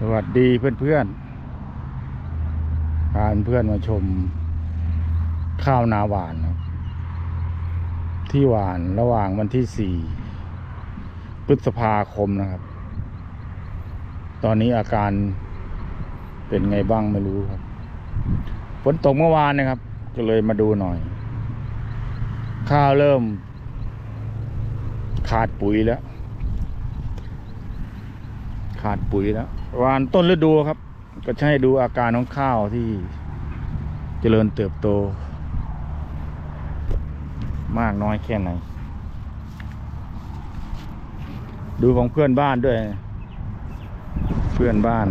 สวัสดีเพื่อนๆ พาเพื่อนมาชมข้าวนาหวานครับที่หวานระหว่างวันที่สี่พฤษภาคมนะครับ ตอนนี้อาการเป็นไงบ้างไม่รู้ครับฝนตกเมื่อวานนะครับ ก็เลยมาดูหน่อย ข้าวเริ่มขาดปุ๋ยแล้ว ขาดปุ๋ยแล้ววานต้นฤดูครับ ก็ให้ดูอาการของข้าวที่เจริญเติบโต มากน้อยแค่ไหน ดูของเพื่อนบ้านด้วย เพื่อนบ้าน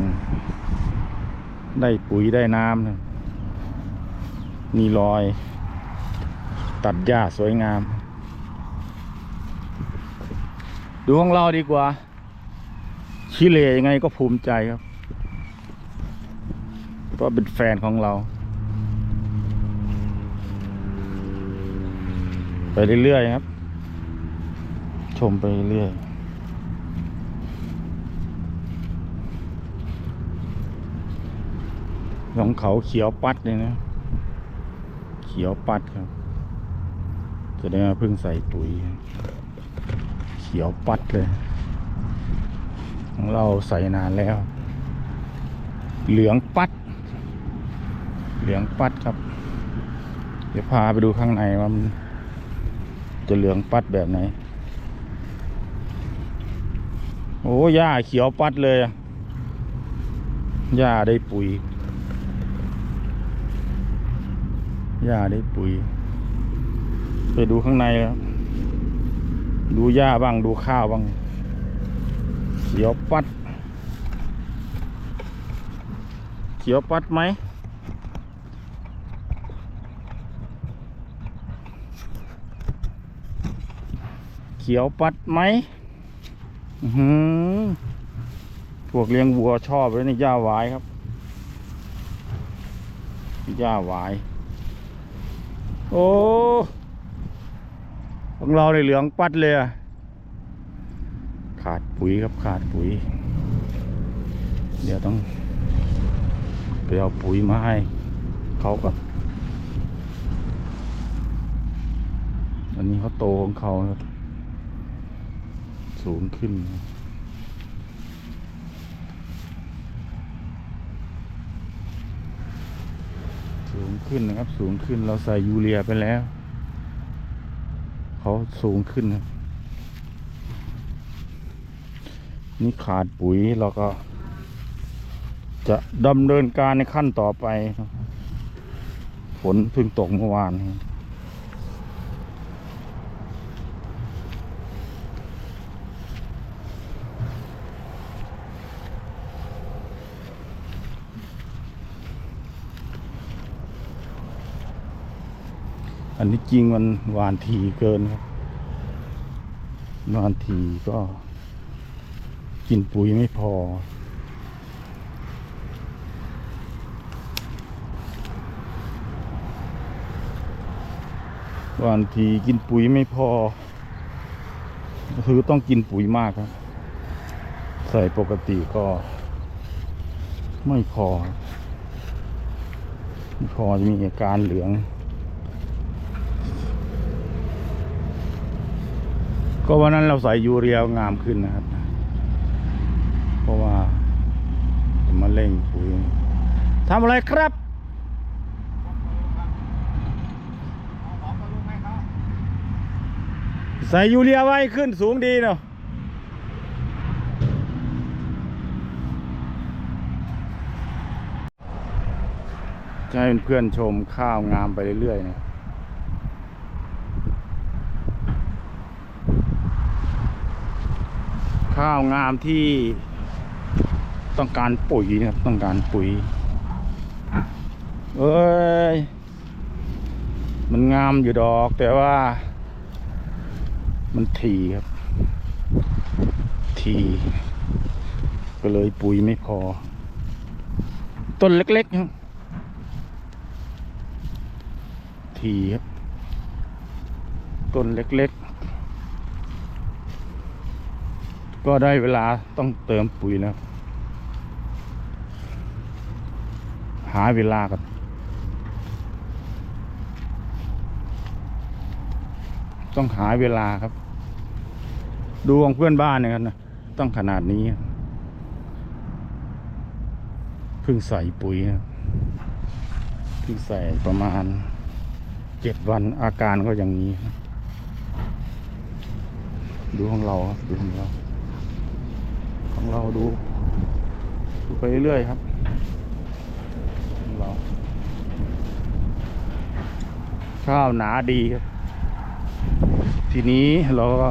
ได้ปุ๋ยได้น้ำนะมีรอย ตัดหญ้าสวยงาม ดูของเราดีกว่า ชิเลยังไงก็ภูมิใจครับ เพราะเป็นแฟนของเรา ไปเรื่อยๆครับ ชมไปเรื่อยของเขาเขียวปัดเลยนะ เขียวปัดครับจะได้มาเพิ่งใส่ปุ๋ย เขียวปัดเลย ของเราใส่นานแล้ว เหลืองปัด เหลืองปัดครับ เดี๋ยวพาไปดูข้างในว่ามันจะเหลืองปัดแบบไหน โอ้หญ้าเขียวปัดเลยอะหญ้าได้ปุ๋ยหญ้าได้ปุ๋ย ไปดูข้างในแล้วดูหญ้าบ้างดูข้าวบ้าง เขียวปัด เขียวปัดไหมเขียวปัดไหมอื้อหือพวกเลี้ยงวัวชอบเลยนี่หญ้าหวายครับหญ้าหวายโอ้ของเราในเหลืองปัดเลยอะ ขาดปุ๋ยครับขาดปุ๋ย เดี๋ยวต้องไปเอาปุ๋ยมาให้เขาก่อนอันนี้เขาโตของเขาครับ สูงขึ้น สูงขึ้นนะครับ สูงขึ้นเราใส่ยูเรียไปแล้ว เขาสูงขึ้นครับ นี่ขาดปุ๋ยเราก็ จะดำเนินการในขั้นต่อไป ฝนเพิ่งตกเมื่อวานอันนี้จริงมันหวานทีเกินครับหวานทีก็ กินปุ๋ยไม่พอ บางทีกินปุ๋ยไม่พอ คือต้องกินปุ๋ยมากครับ ใส่ปกติก็ไม่พอไม่พอจะมีอาการเหลือง ก็วันนั้นเราใส่ยูเรียงามขึ้นนะครับ เพราะว่าจะมา เล่งปุ๋ยทำอะไรครับใส่ยูเรียไว้ขึ้นสูงดีเนาะจะให้เพื่อนชมข้าวงามไปเรื่อยๆนะข้าวงามที่ ต้องการปุ๋ยนะครับ ต้องการปุ๋ย เอ้ย มันงามอยู่ดอกแต่ว่า มันทีครับทีก็เลยปุ๋ยไม่พอ ต้นเล็กๆครับทีครับ ต้นเล็กๆก็ได้เวลาต้องเติมปุ๋ยแล้ว หาเวลากันต้องหาเวลาครับ ดูของเพื่อนบ้านนี่ยครับนะต้องขนาดนี้เพิ่งใส่ปุ๋ยครับเพิ่งใส่ประมาณเจ็ดวันอาการก็อย่างนี้ ดูของเราครับดูของเรา ของเราดูดูไปเรื่อยครับ เราข้าวหนาดีครับ ทีนี้เราก็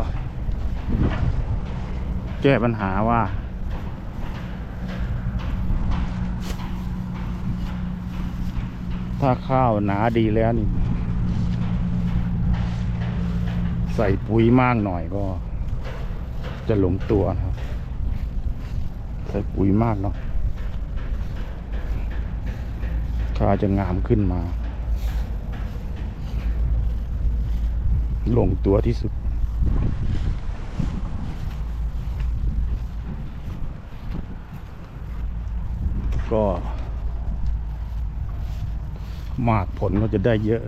แก้ปัญหาว่า ถ้าข้าวหนาดีแล้วนี่ ใส่ปุ๋ยมากหน่อยก็ จะหลงตัวนะครับ ใส่ปุ๋ยมากเนาะข้าจะงามขึ้นมา ลงตัวที่สุด ก็ หมากผลก็จะได้เยอะ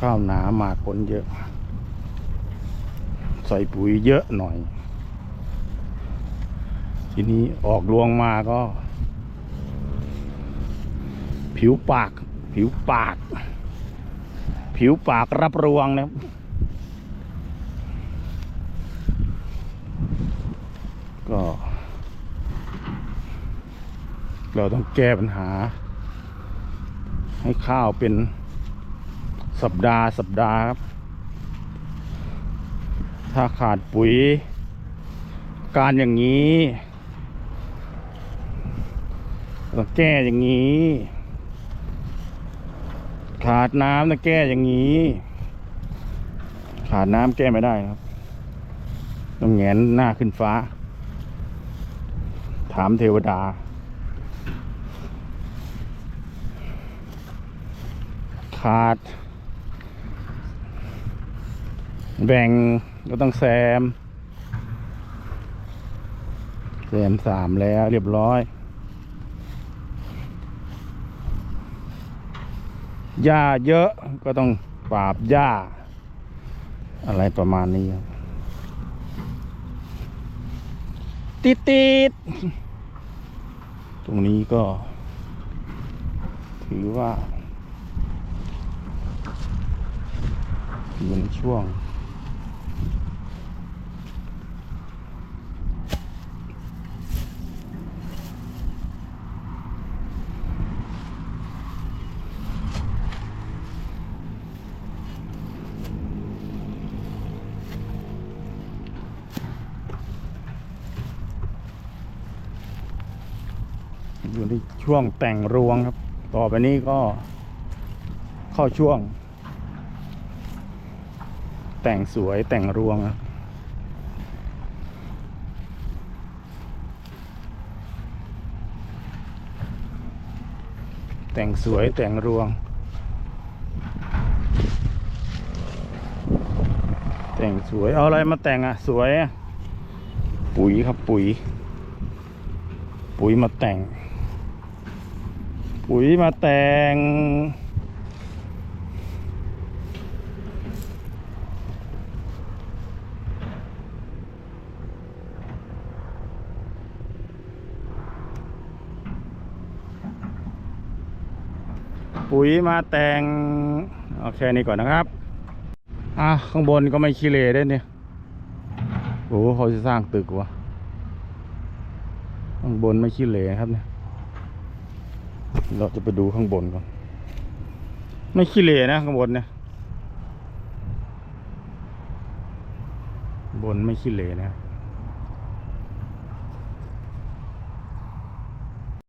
ข้าวหนาหมากผลเยอะ ใส่ปุ๋ยเยอะหน่อย ทีนี้ออกรวงมาก็ ผิวปาก ผิวปาก ผิวปากรับรวงนะครับก็ เราต้องแก้ปัญหา ให้ข้าวเป็นสัปดาห์สัปดาห์ครับ ถ้าขาดปุ๋ย การอย่างนี้ต้องแก้อย่างนี้ ขาดน้ำต้องแก้อย่างนี้ ขาดน้ำแก้ไม่ได้ครับ ต้องแงนหน้าขึ้นฟ้า ถามเทวดา ขาด แบ่งก็ต้องแซมแซมสามแล้วเรียบร้อย หญ้าเยอะก็ต้องปราบหญ้า อะไรประมาณนี้ครับติดติดๆตรงนี้ก็ ถือว่าอยู่ในช่วง อยู่ในช่วงแต่งรวงครับ ต่อไปนี้ก็เข้าช่วง แต่งสวยแต่งรวงครับแต่งสวยแต่งรวง แต่งสวยเอาอะไรมาแต่งอะ สวยอะปุ๋ยครับปุ๋ย ปุ๋ยมาแต่ง ปุ๋ยมาแต่ง ปุ๋ยมาแต่งเอาแค่นี้ก่อนนะครับ อะ ข้างบนก็ไม่ขี้เหร่ได้เนี่ย โอ้โหเขาจะสร้างตึกวะข้างบนไม่ขี้เหร่ครับเนี่ย เราจะไปดูข้างบนก่อน ไม่ขี้เหร่นะข้างบนเนี่ยบนไม่ขี้เหร่นะ